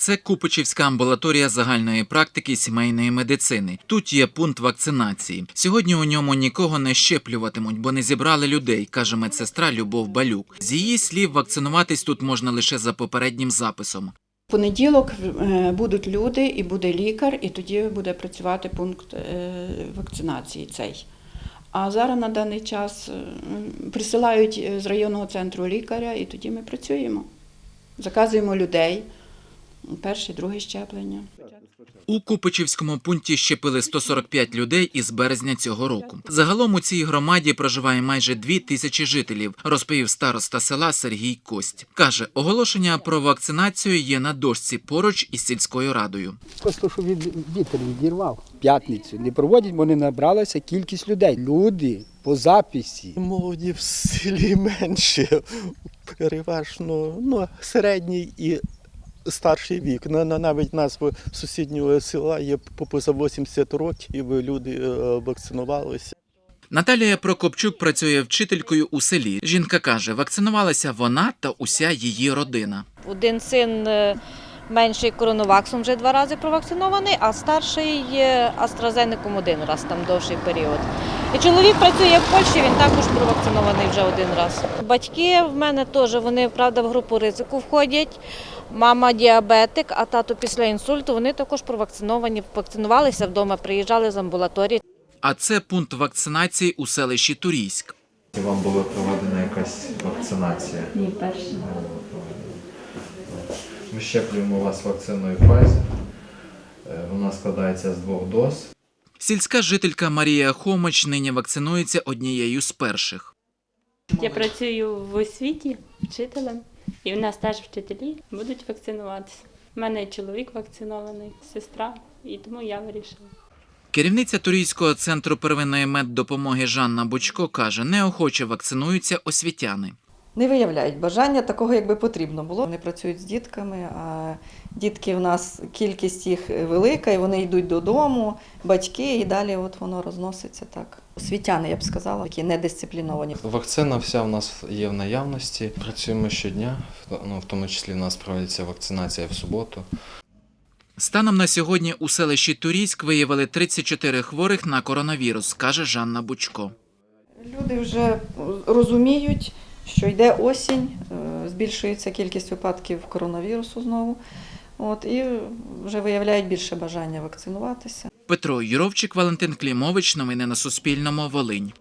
Це Купичівська амбулаторія загальної практики сімейної медицини. Тут є пункт вакцинації. Сьогодні у ньому нікого не щеплюватимуть, бо не зібрали людей, каже медсестра Любов Балюк. З її слів, вакцинуватись тут можна лише за попереднім записом. Понеділок е, будуть люди і буде лікар, і тоді буде працювати пункт е, вакцинації цей. А зараз на даний час е, присилають з районного центру лікаря, і тоді ми працюємо. Заказуємо людей. Перше, друге щеплення. У Купичівському пункті щепили 145 людей із березня цього року. Загалом у цій громаді проживає майже дві тисячі жителів, розповів староста села Сергій Кость. Каже, оголошення про вакцинацію є на дошці поруч із сільською радою. Просто що від вітер відірвав. П'ятницю не проводять, бо не набралася кількість людей. Люди по записі. Молоді в селі менше, переважно ну, середній і старший вік. На, на, навіть назва сусіднього села є по- поза 80 років, люди е, вакцинувалися. Наталія Прокопчук працює вчителькою у селі. Жінка каже, вакцинувалася вона та уся її родина. Один син е, менший коронаваксом вже два рази провакцинований, а старший є AstraZeneca один раз, там довший період. І чоловік працює в Польщі, він також провакцинований вже один раз. Батьки в мене теж, вони, правда, в групу ризику входять. Мама діабетик, а тато після інсульту, вони також провакциновані, вакцинувалися вдома, приїжджали з амбулаторії. А це пункт вакцинації у селищі Турійськ. Вам була проведена якась вакцинація? Ні, перше. Ми щеплюємо вас вакциною Pfizer. Е, Вона складається з двох доз. Сільська жителька Марія Хомич нині вакцинується однією з перших. Я працюю в освіті вчителем, і в нас теж вчителі будуть вакцинуватися. У мене чоловік вакцинований, сестра, і тому я вирішила. Керівниця Турійського центру первинної меддопомоги Жанна Бучко каже, неохоче вакцинуються освітяни. Не виявляють бажання такого, якби потрібно було. Вони працюють з дітками, а дітки в нас кількість їх велика, і вони йдуть додому, батьки, і далі от воно розноситься так. Освітяни, я б сказала, які недисципліновані. Вакцина вся в нас є в наявності. Працюємо щодня, в- ну, в тому числі в нас проводиться вакцинація в суботу. Станом на сьогодні у селищі Турійськ виявили 34 хворих на коронавірус, каже Жанна Бучко. Люди вже розуміють, що йде осінь, е, збільшується кількість випадків коронавірусу знову. От, і вже виявляють більше бажання вакцинуватися. Петро Юровчик, Валентин Клімович. Новини на Суспільному. Волинь.